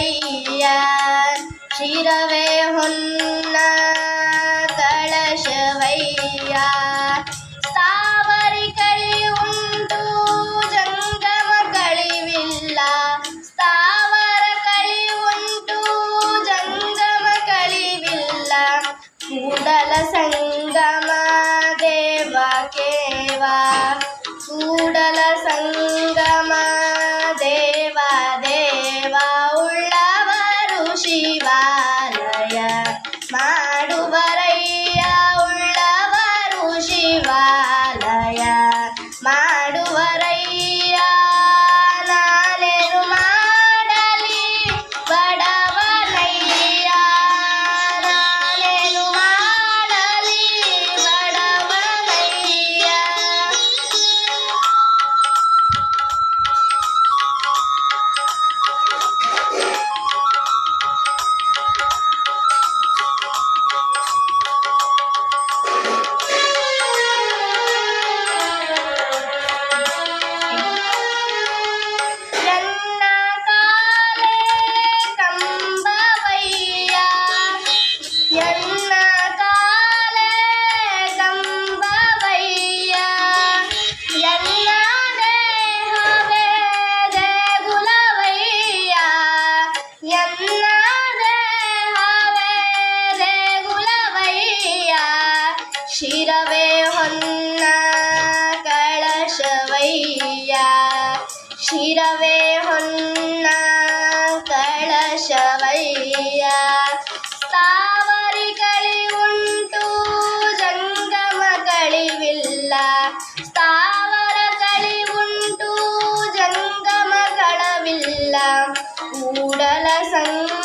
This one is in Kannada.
ಕೈಯ ಶಿರವೇ ಹೊನ್ನ ಕಳಶವೈಯ ಸಾವರಿ ಕಳಿ ಉಂಟು, ಜಂಗಮ ಕಳಿವಿಲ್ಲ. ಸಾವರ ಕಳಿ ಉಂಟು, ಜಂಗಮ ಕಳಿವಿಲ್ಲ. ಕೂಡಲ ಸಂಗಮ ದೇವ ಕೇವ. ಕೂಡಲ ಸಂಗಮ ಸಹಾಯ ಮಾಡುವರು. ಶಿರವೇ ಹೊನ್ನ ಕಳಶವಯ್ಯ. ಶಿರವೇ ಹೊನ್ನ ಕಳಶವಯ್ಯ. ಸ್ಥಾವರಿಗಳಿ ಉಂಟು ಜಂಗಮ ಕಳಿವಿಲ್ಲ ಸ್ಥಾವರ ಕಳಿ ಉಂಟು ಜಂಗಮ ಕಳವಿಲ್ಲ ಕೂಡಲ ಸಂಗ